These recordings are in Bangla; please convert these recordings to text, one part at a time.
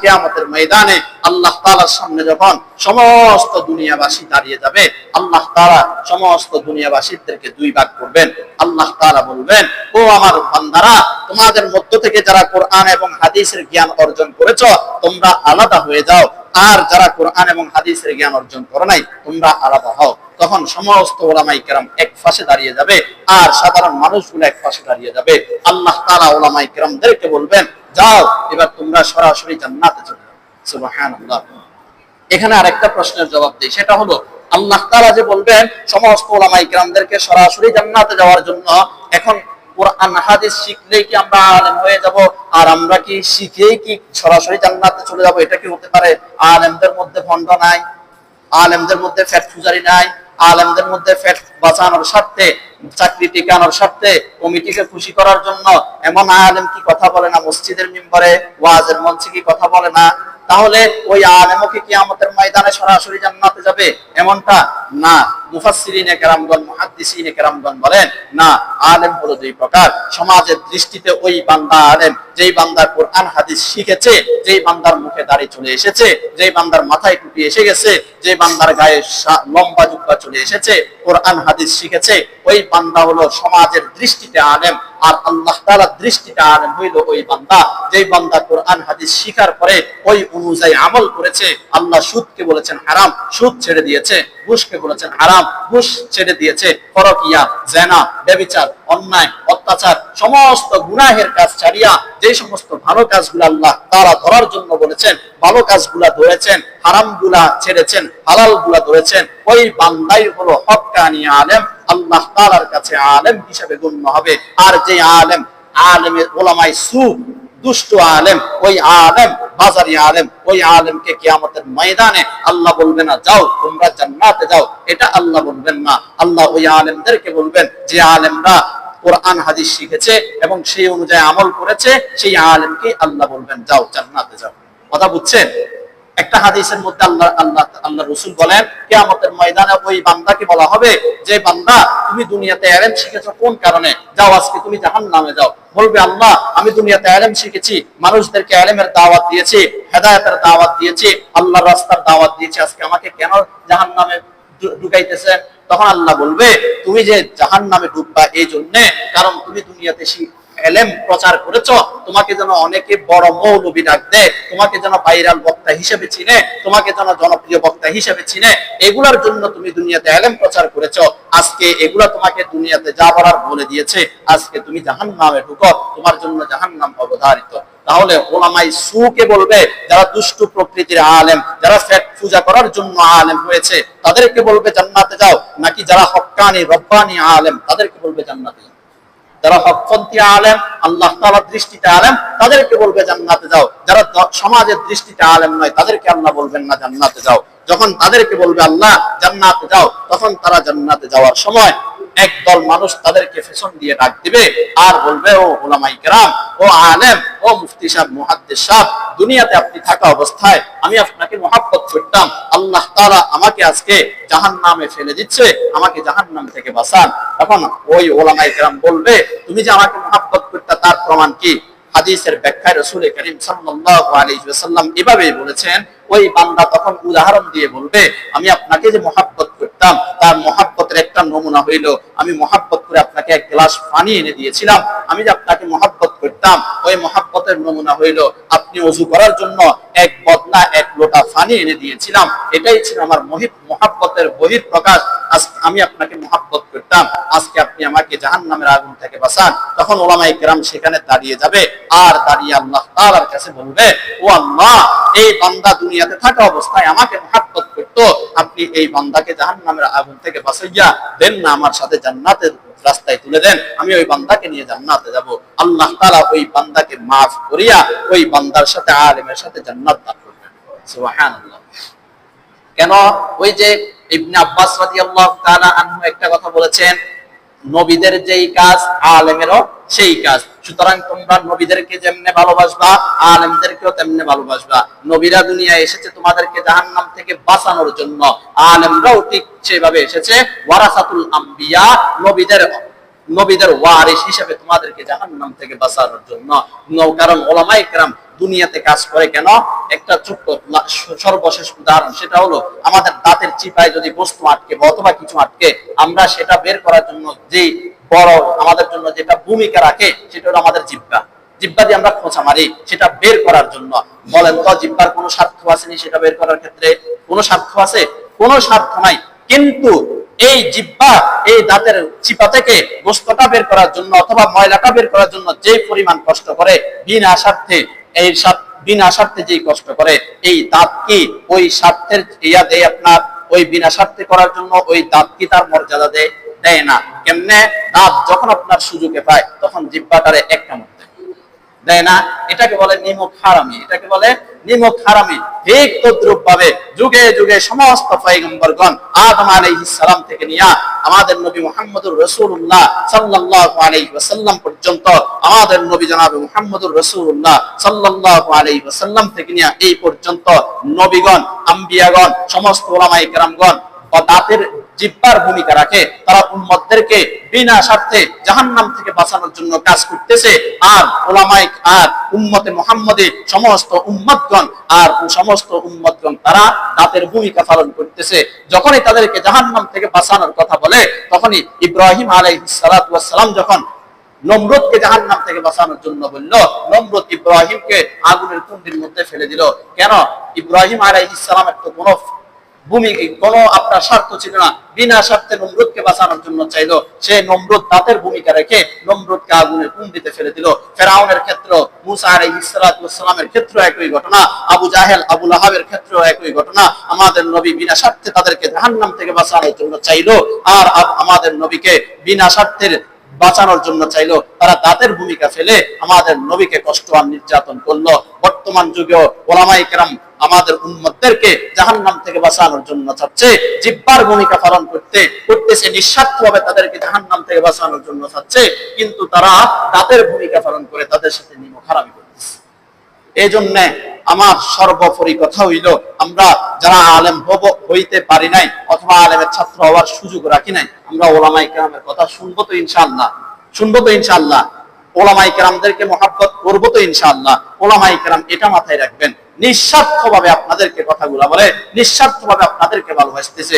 কিয়ামতের ময়দানে আল্লাহ তাআলার সামনে যখন সমস্ত দুনিয়াবাসী দাঁড়িয়ে যাবে, আল্লাহ তাআলা সমস্ত দুনিয়াবাসীদেরকে দুই ভাগ করবেন। আল্লাহ তাআলা বলবেন, ও আমার বান্দারা, তোমাদের মধ্য থেকে যারা কোরআন এবং হাদিসের জ্ঞান অর্জন করেছ, তোমরা আলাদা হয়ে যাও। আর যারা কোরআন এবং হাদিসের জ্ঞান অর্জন করো নাই, তোমরা আলাদা হও। তখন সমস্ত ওলামাই কেরাম এক পাশে দাঁড়িয়ে যাবে, আর সাধারণ মানুষগুলো এক পাশে দাঁড়িয়ে যাবে। আল্লাহ তাআলা ওলামাই কেরামদেরকে বলবেন যাও, এবার তোমরা সরাসরি জান্নাতে চলে যাও। সুবহানাল্লাহ। এখানে আরেকটা প্রশ্নের জবাব দিই, সেটা হলো, আল্লাহ তাআলা যে বলবেন, সমস্ত ওলামাই কেরামদেরকে সরাসরি জান্নাতে যাওয়ার জন্য, এখন কোরআন, হাদিস শিখলেই কি আমরা আলেম হয়ে যাব, আর আমরা কি শিখেই কি সরাসরি জান্নাতে চলে যাব, এটা কি হতে পারে? আলেমদের মধ্যে ভণ্ড নাই, আলেমদের মধ্যে ফ্যাট পূজারি নাই আলেমদের মধ্যে বাঁচানোর স্বার্থে, চাকরি টিকানোর স্বার্থে, কমিটিকে খুশি করার জন্য এমন আলেম কি কথা বলে না? মসজিদের মেম্বারে, ওয়াজের মঞ্চে কি কথা বলে না? তাহলে ওই আলেমকে কি আমাদের ময়দানে সরাসরি জান্নাতে যাবে? এমনটা না, মুফাসসিরিনে কেরামগণ, মুহাদ্দিসিনে কেরামগণ বলেন, না, আলেম হলো দুই প্রকার। সমাজের দৃষ্টিতে ওই বান্দা আলেম, যেই বান্দার কোরআন, হাদিস শিখেছে, যেই বান্দার মুখে দাড়ি চলে এসেছে, যেই বান্দার মাথায় টুপি এসে গেছে যে বান্দার গায়ে লম্বা জুব্বা চলে এসেছে, কোরআন, হাদিস শিখেছে, ওই বান্দা হলো সমাজের দৃষ্টিতে আলেম, আর আল্লাহ তাআলার দৃষ্টিতে আলেম হইল ওই বান্দা। যেই বান্দা কোরআন, হাদিস শিখার পরে ওই অনুযায়ী আমল করেছে, আল্লাহ সুদকে বলেছেন হারাম, সুদ ছেড়ে দিয়েছে, ঘুষকে বলেছেন, হারাম, ঘুষ ছেড়ে দিয়েছে ফরকিয়া জেনা ব্যভিচার অন্যায়, অত্যাচার, সমস্ত গুনাহের কাজ ছাড়িয়া যে সমস্ত ভালো কাজগুলো আল্লাহ তারা ধরার জন্য বলেছেন, ভালো কাজগুলা ধরেছেন হারামগুলা ছেড়েছেন হালালগুলা ধরেছেন, ওই বান্দাই হলো হক্কানি আলেম, আল্লাহ তাআলার কাছে আলেম হিসেবে গণ্য হবে। আর যে আলেম, আলেমের ওলামাই সু, দুষ্ট আলেম, ওই আলেম বাজারি আলেম, ওই আলেমকে কিয়ামতের ময়দানে আল্লাহ বলবে না, যাও, তোমরা জান্নাতে যাও। এটা আল্লাহ বলবেন না। আল্লাহ ওই আলেমদেরকে বলবেন যে আলেমরা কোরআন, হাদিস শিখেছে এবং সেই অনুযায়ী আমল করেছে, সেই আলেমকে আল্লাহ বলবেন, যাও, জান্নাতে যাও। কথা বুঝছেন? একটা হাদিসের মধ্যে আল্লাহ আল্লাহ আল্লাহ রসুল বলেন, কেয়ামতের ময়দানে ওই বান্দাকে বলা হবে যে, বান্দা, তুমি দুনিয়াতে এলেম শিখেছো কোন কারণে? যাও আজকে তুমি জাহান নামে যাও। বলবে, আল্লাহ, আমি দুনিয়াতে এলেম শিখেছি, মানুষদেরকে এলেমের দাওয়াত দিয়েছি, হেদায়তের দাওয়াত দিয়েছি, আল্লাহর রাস্তার দাওয়াত দিয়েছি, আজকে আমাকে কেন জাহান নামে ঢুকাইতেছেন তখন আল্লাহ বলবে, তুমি যে জাহান নামে ঢুকবা এই জন্যে, কারণ তুমি দুনিয়াতে শি- এলেম প্রচার করেছ, তোমাকে যেন অনেকে বড় মৌলবী ডাক দেয় তোমাকে যেন ভাইরাল বক্তা হিসেবে চিনে, তোমাকে যেন জনপ্রিয় বক্তা হিসেবে চিনে, এগুলার জন্য তুমি দুনিয়াতে এলেম প্রচার করেছ। আজকে এগুলা তোমাকে দুনিয়াতে যা বলার বলে দিয়েছে, আজকে তুমি জাহান নামে ঢুকো, তোমার জন্য জাহান নাম অবধারিত। তাহলে ওলামাই সুকে বলবে, যারা দুষ্টু প্রকৃতির আলেম, যারা ফ্যাট পূজা করার জন্য আলেম হয়েছে, তাদেরকে বলবে জান্নাতে যাও, নাকি যারা হক্কানি রব্বানি আলেম, তাদেরকে বলবে জান্নাতে যাও। যারা হকপন্থী আলেম, আল্লাহ তালার দৃষ্টিতে আলেম, তাদেরকে বলবে জান্নাতে যাও। যারা সমাজের দৃষ্টিতে আলেম নয়, তাদেরকে আল্লাহ বলবেন না জান্নাতে যাও। যখন তাদেরকে বলবে আল্লাহ, জান্নাতে যাও, তখন তারা জান্নাতে যাওয়ার সময় একদল মানুষ তাদেরকে ফেশন দিয়ে ডাক দিবে আর বলবে, ও ওলামাই কেরাম, ও আলেম, ও মুফতি সাহেব, মুহাদ্দিস সাহেব, দুনিয়াতে আপনি থাকা অবস্থায় আমি আপনাকে মহাব্বত করতাম। আল্লাহ তাআলা আমাকে আজকে জাহান্নামে ফেলে দিচ্ছে, আমাকে জাহান্নাম থেকে বাঁচান। তখন ওই ওলামাই কেরাম বলবে, তুমি যে আমাকে মহাব্বত করতে, তার প্রমাণ কি? হাদিসের ব্যাখ্যায় রসুল করিম সাল্লাল্লাহু আলাইহি ওয়াসাল্লাম এভাবেই বলেছেন, ওই বান্দা তখন উদাহরণ দিয়ে বলবে, আমি আপনাকে যে মহাব্বত করতাম, তার মহাব্বতের একটা নমুনা হইল। আমি মহাব্বত করে আপনাকে এক গ্লাস পানি এনে দিয়েছিলাম। আমি যে আপনাকে মহাব্বত করতাম, ওই মহাব্বতের নমুনা হইল। আপনি অজু করার জন্য এক বদনা এক লোটা পানি এনে দিয়েছিলাম। এটাই ছিল আমার মহিত মহাব্বতের বহির প্রকাশ আমি আপনাকে মহাব্বত করতাম। আজকে আপনি আমাকে জাহান নামের আগুন থেকে বাঁচান। তখন ওলামাই কেরাম সেখানে দাঁড়িয়ে যাবে। আর দাঁড়িয়ে আল্লাহ তাআলার কাছে বলবে, ও আল্লাহ, এই বান্দা দুনিয়াতে থাকা অবস্থায় আমাকে মহাব্বত করতো আপনি এই বান্দাকে জাহান নামের আগুন থেকে বাঁচাইয়া দেন না, আমার সাথে জান্নাতের রাস্তায় তুলে দেন। আমি ওই বান্দাকে নিয়ে জান্নাতে যাব। আল্লাহ তাআলা ওই বান্দাকে মাফ করিয়া ওই বান্দার সাথে, আলেমের সাথে জান্নাত দান করবেন। সুবহানাল্লাহ। কেন? ওই যে ইবনে আব্বাস রাদিয়াল্লাহু তাআলা আনহু একটা কথা বলেছেন, নবীদের যেই কাজ, আলেমেরও সেই কাজ। সুতরাং তোমরা নবীদেরকে যেমনে ভালোবাসবা, আলেমদেরকেও তেমনি ভালোবাসবা। নবীরা দুনিয়া এসেছে তোমাদেরকে জাহান নাম থেকে বাঁচানোর জন্য। আলেমরাও ঠিক সেভাবে এসেছে। ওয়ারাসাতুল আম্বিয়া, নবীদের নবীদের ওয়ারিস হিসেবে তোমাদেরকে জাহান নাম থেকে বাঁচানোর জন্য। কারণ ওলামা কেরাম দুনিয়াতে কাজ করে কেন? একটা ছোট্ট সর্বশেষ উদাহরণ, সেটা হলো আমাদের দাঁতের চিপায় যদি বস্তু আটকে অথবা কিছু আটকে, আমরা সেটা বের করার জন্য যে বড় আমাদের জন্য যেটা ভূমিকা রাখে, সেটা হলো আমাদের জিব্বা জিব্বা দিয়ে আমরা খোঁচা মারি, সেটা বের করার জন্য। বলেন তো জিব্বার কোনো স্বার্থ আসেনি সেটা বের করার ক্ষেত্রে? কোনো স্বার্থ আছে? কোনো স্বার্থ নাই। কিন্তু এই জিব্বা এই দাঁতের চিপা থেকে গোস্তটা বের করার জন্য অথবা ময়লাটা বের করার জন্য যে পরিমাণ কষ্ট করে, বিনা স্বার্থে, এই বিনা স্বার্থে যেই কষ্ট করে, এই দাঁত কি ওই স্বার্থের ইয়া দেয় আপনার? ওই বিনা স্বার্থে করার জন্য ওই দাঁত কি তার মর্যাদা দেয়? দেয় না। কেমনে? দাঁত যখন আপনার সুযোগে পায়, তখন জিব্বাটারে এক কামড় দেয়। না? এটাকে বলে নিমক হারামি এটাকে বলে নিমক হারামি ঠিক তদ্রুপ ভাবে যুগে যুগে সমস্ত পয়গম্বরগণ আদম থেকে নিয়ে আমাদের নবী মুহাম্মদুর রাসূলুল্লাহ সাল্লাল্লাহু আলাইহি ওয়াসাল্লাম পর্যন্ত আমাদের নবী জনাব থেকে নিয়ে এই পর্যন্ত নবীগণ, আম্বিয়াগণ, সমস্ত ওলামায়ে কেরামগণ দাঁতের জিব্বার ভূমিকা রাখে। তারা উম্মতদেরকে বিনা স্বার্থে জাহান্নাম থেকে বাঁচানোর জন্য কাজ করতেছে। আর ওলামাইক আর উম্মতে মোহাম্মদে সমস্ত উম্মতগণ আর সমস্ত উম্মতগণ তারা দাঁতের ভূমিকা পালন করতেছে। যখনই তাদেরকে জাহান্নাম থেকে বাঁচানোর কথা বলে, তখনই ইব্রাহিম আলাইহিস সালাতু ওয়াস সালাম যখন নমরুদকে জাহান্নাম থেকে বাঁচানোর জন্য বলল, নমরুদ ইব্রাহিমকে আগুনের কুণ্ডির মধ্যে ফেলে দিল। কেন? ইব্রাহিম আলাইহিস সালামের তো কোনো আপনার স্বার্থ ছিল না। বিনা স্বার্থে বাঁচানোর জন্য চাইলো। সে দাঁতের ভূমিকা রেখে আগুনের ফেলে দিল। ফেরাউনের ক্ষেত্র সালাতু ওয়াস একই ঘটনা। আবু জাহেল, আবু লাহাবের ক্ষেত্রেও একই ঘটনা। আমাদের নবী বিনা স্বার্থে তাদেরকে জাহান্নাম থেকে বাঁচানোর জন্য চাইলো আর আমাদের নবীকে বিনা স্বার্থের বাঁচানোর জন্য চাইলো। তারা দাঁতের ভূমিকা ফেলে আমাদের নবীকে কষ্ট আর নির্যাতন করল। বর্তমান যুগেও ওলামাই কেরাম আমাদের উন্মতদেরকে জাহান্নাম থেকে বাঁচানোর জন্য চাচ্ছে, জিব্বার ভূমিকা পালন করতে, করতেছে নিঃস্বার্থ ভাবে তাদেরকে জাহান্নাম থেকে বাঁচানোর জন্য চাচ্ছে, কিন্তু তারা দাঁতের ভূমিকা পালন করে তাদের সাথে নিমক হারামি করতেছে। এই জন্য আমার সর্বোপরি কথা হইল, আমরা যারা আলেম হব, হইতে পারি নাই, অথবা আলেমের ছাত্র হওয়ার সুযোগ রাখি নাই, আমরা ওলামাই কেরামের কথা শুনব তো ইনশাল্লাহ শুনব তো ইনশাল্লাহ ওলামাই কেরামদেরকে মহাব্বত করব তো ইনশাল্লাহ ওলামাই কেরাম এটা মাথায় রাখবেন। নিঃস্বার্থ ভাবে আপনাদেরকে কথাগুলা বলে নিঃস্বার্থ ভাবে আপনাদেরকে ভালোবাসতেছে।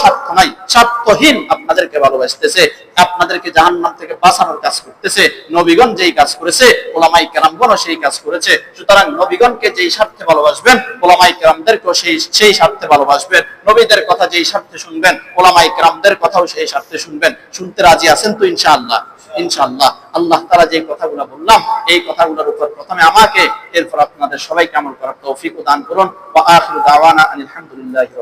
স্বার্থ নাই, স্বার্থহীন আপনাদেরকে ভালোবাসতেছে। আপনাদেরকে জাহান্নাম থেকে বাঁচানোর কাজ করতেছে। নবীগণ যেই কাজ করেছে ওলামাই কেরামগণও সেই কাজ করেছে। সুতরাং নবীগণকে যেই স্বার্থে ভালোবাসবেন ওলামাই কেরামদেরকেও সেই সেই স্বার্থে ভালোবাসবেন। নবীদের কথা যেই স্বার্থে শুনবেন ওলামাই কেরামদের কথাও সেই স্বার্থে শুনবেন। শুনতে রাজি আছেন তো ইনশাআল্লাহ? ইনশাআল্লাহ। আল্লাহ তারা যে কথাগুলো বললাম, এই কথাগুলোর উপর প্রথমে আমাকে, এরপর আপনাদের সবাইকে আমল করার তৌফিক দান করুন। আলহামদুলিল্লাহি